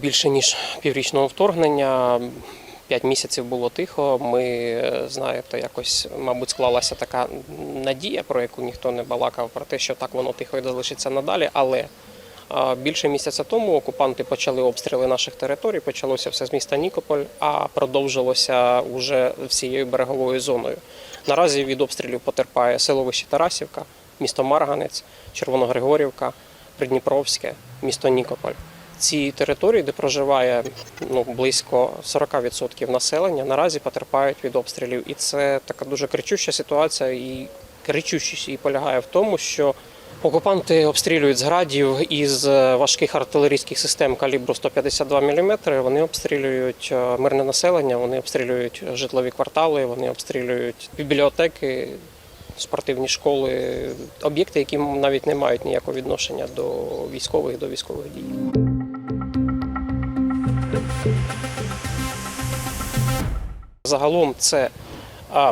Більше ніж піврічного вторгнення. П'ять місяців було тихо. Ми знаєте, якось, мабуть, склалася така надія, про яку ніхто не балакав, про те, що так воно тихо і залишиться надалі. Але більше місяця тому окупанти почали обстріли наших територій. Почалося все з міста Нікополь, а продовжилося уже всією береговою зоною. Наразі від обстрілів потерпає селовище Тарасівка, місто Марганець, Червоногригорівка, Придніпровське, місто Нікополь. Ці території, де проживає ну, близько 40% населення, наразі потерпають від обстрілів. І це така дуже кричуща ситуація. І кричущість її полягає в тому, що окупанти обстрілюють з градів із е, важких артилерійських систем калібру 152 мм. Вони обстрілюють е, мирне населення, вони обстрілюють житлові квартали, вони обстрілюють бібліотеки, спортивні школи, об'єкти, які навіть не мають ніякого відношення до військових до військових дій. Загалом це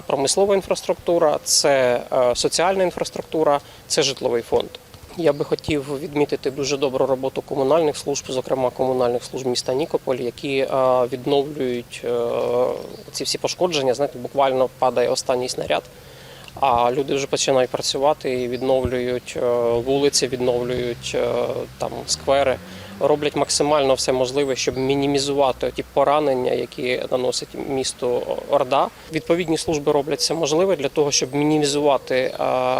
промислова інфраструктура, це соціальна інфраструктура, це житловий фонд. Я би хотів відмітити дуже добру роботу комунальних служб, зокрема комунальних служб міста Нікополь, які відновлюють ці всі пошкодження. Знаєте, буквально падає останній снаряд. А люди вже починають працювати і відновлюють е, вулиці, відновлюють е, там сквери, роблять максимально все можливе, щоб мінімізувати ті поранення, які наносить місто Орда. Відповідні служби роблять все можливе для того, щоб мінімізувати е,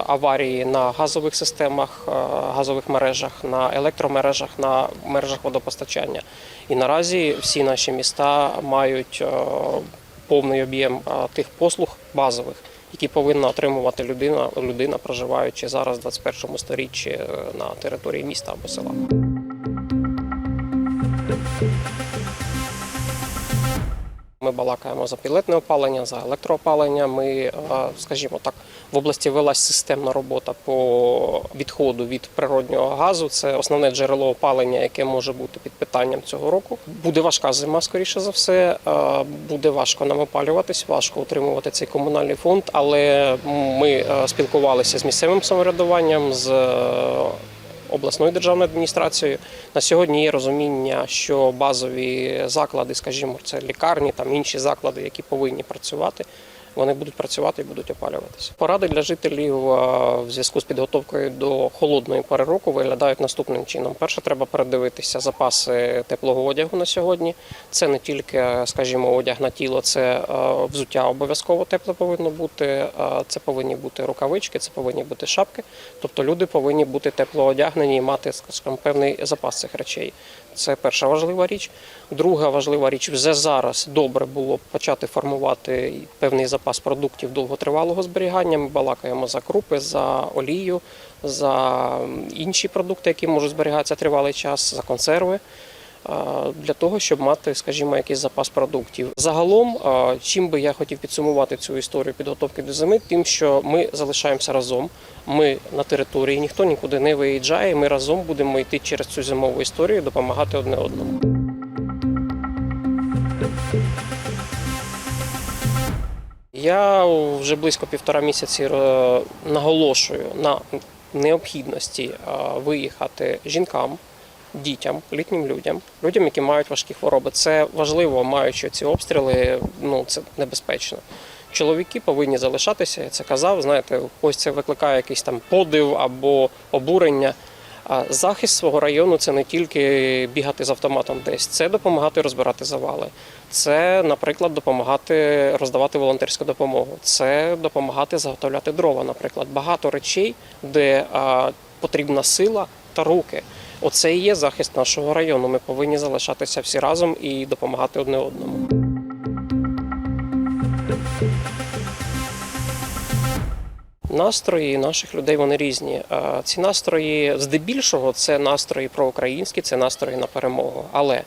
аварії на газових системах, газових мережах, на електромережах, на мережах водопостачання. І наразі всі наші міста мають повний об'єм тих послуг базових які повинна отримувати людина, людина проживаючи зараз в 21 сторіччі е, на території міста або села. Балакаємо за пілетне опалення, за електроопалення. Ми, е, скажімо так, в області велась системна робота по відходу від природнього газу. Це основне джерело опалення, яке може бути під питанням цього року. Буде важка зима, скоріше за все. Е, Буде важко нам опалюватись, важко утримувати цей комунальний фонд. Але ми е, спілкувалися з місцевим самоврядуванням, з обласною державною адміністрацією. На сьогодні є розуміння, що базові заклади, скажімо, це лікарні, там інші заклади, які повинні працювати. Вони будуть працювати і будуть опалюватися. Поради для жителів е, в зв'язку з підготовкою до холодної пори року виглядають наступним чином. Перше, треба передивитися запаси теплого одягу на сьогодні. Це не тільки, скажімо, одяг на тіло, це е, взуття обов'язково тепле повинно бути. е, Це повинні бути рукавички, це повинні бути шапки. Тобто люди повинні бути тепло одягнені і мати, скажімо, певний запас цих речей. Це перша важлива річ. Друга важлива річ вже зараз добре було почати формувати певний запас продуктів довготривалого зберігання. Ми балакаємо за крупи, за олію, за інші продукти, які можуть зберігатися тривалий час, за консерви. А, Для того щоб мати, скажімо, якийсь запас продуктів. Загалом, чим би я хотів підсумувати цю історію підготовки до зими, тим, що ми залишаємося разом. Ми на території, ніхто нікуди не виїжджає. Ми разом будемо йти через цю зимову історію, допомагати одне одному. Я вже близько півтора місяці е, наголошую на необхідності е, виїхати жінкам, дітям, літнім людям, людям, які мають важкі хвороби. Це важливо, маючи ці обстріли, ну це небезпечно. Чоловіки повинні залишатися, я це казав. Знаєте, ось це викликає якийсь там подив або обурення. А захист свого району це не тільки бігати з автоматом десь, це допомагати розбирати завали. Це, наприклад, допомагати роздавати волонтерську допомогу. Це допомагати заготовляти дрова, наприклад. Багато речей, де а, потрібна сила та руки. Оце і є захист нашого району. Ми повинні залишатися всі разом і допомагати одне одному. Настрої наших людей вони різні. Ці настрої здебільшого це настрої проукраїнські, це настрої на перемогу. Але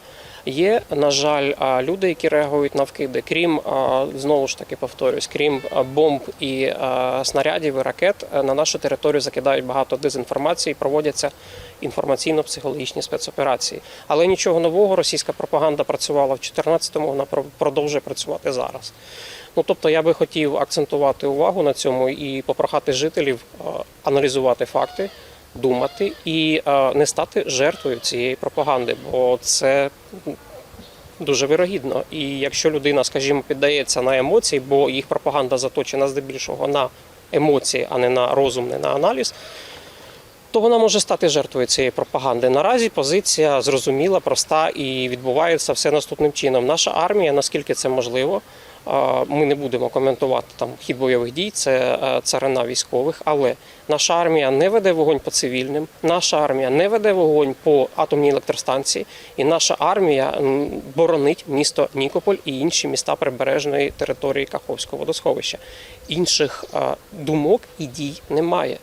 є, на жаль, люди, які реагують на вкиди, крім знову ж таки повторюсь, крім бомб і снарядів і ракет, е, на нашу територію закидають багато дезінформації, проводяться інформаційно-психологічні спецоперації. Але нічого нового російська пропаганда працювала в 2014-му, вона про- продовжує працювати зараз. Ну тобто я би хотів акцентувати увагу на цьому і попрохати жителів аналізувати факти, думати і е, не стати жертвою цієї пропаганди, бо це дуже вирогідно. І якщо людина, скажімо, піддається на емоції, бо їх пропаганда заточена здебільшого на емоції, а не на розум, не на аналіз. То вона може стати жертвою цієї пропаганди. Наразі позиція зрозуміла, проста і відбувається все наступним чином. Наша армія, наскільки це можливо, ми не будемо коментувати там хід бойових дій, це е, царина військових. Але наша армія не веде вогонь по цивільним, наша армія не веде вогонь по атомній електростанції, і наша армія боронить місто Нікополь і інші міста прибережної території Каховського водосховища. Інших е, думок і дій немає.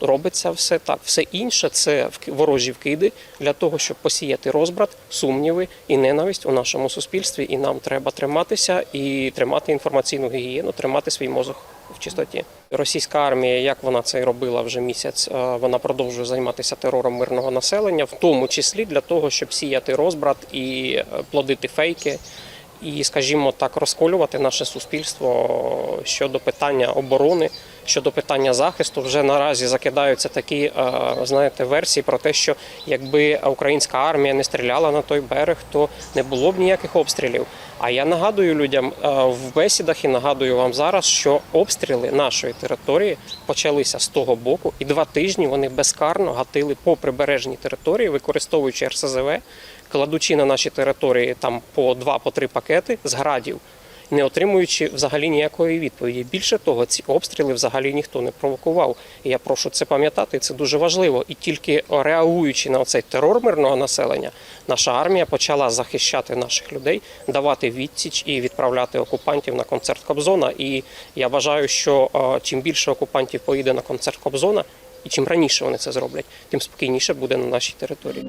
Робиться все так. Все інше це ворожі вкиди для того, щоб посіяти розбрат, сумніви і ненависть у нашому суспільстві. І нам треба триматися і тримати інформаційну гігієну, тримати свій мозок в чистоті. Російська армія, як вона це робила вже місяць, е, вона продовжує займатися терором мирного населення, в тому числі для того, щоб сіяти розбрат і е, плодити фейки. І, скажімо так, розколювати наше суспільство щодо питання оборони, щодо питання захисту. Вже наразі закидаються такі, е, знаєте, версії про те, що якби українська армія не стріляла на той берег, то не було б ніяких обстрілів. А я нагадую людям е, в бесідах і нагадую вам зараз, що обстріли нашої території почалися з того боку, і два тижні вони безкарно гатили по прибережній території, використовуючи РСЗВ, кладучи на наші території там по два по три пакети з градів, не отримуючи взагалі ніякої відповіді. Більше того, ці обстріли взагалі ніхто не провокував. Я прошу це пам'ятати. Це дуже важливо. І тільки реагуючи на цей терор мирного населення, наша армія почала захищати наших людей, давати відсіч і відправляти окупантів на концерт Кобзона. І я вважаю, що е, чим більше окупантів поїде на концерт Кобзона, і чим раніше вони це зроблять, тим спокійніше буде на нашій території.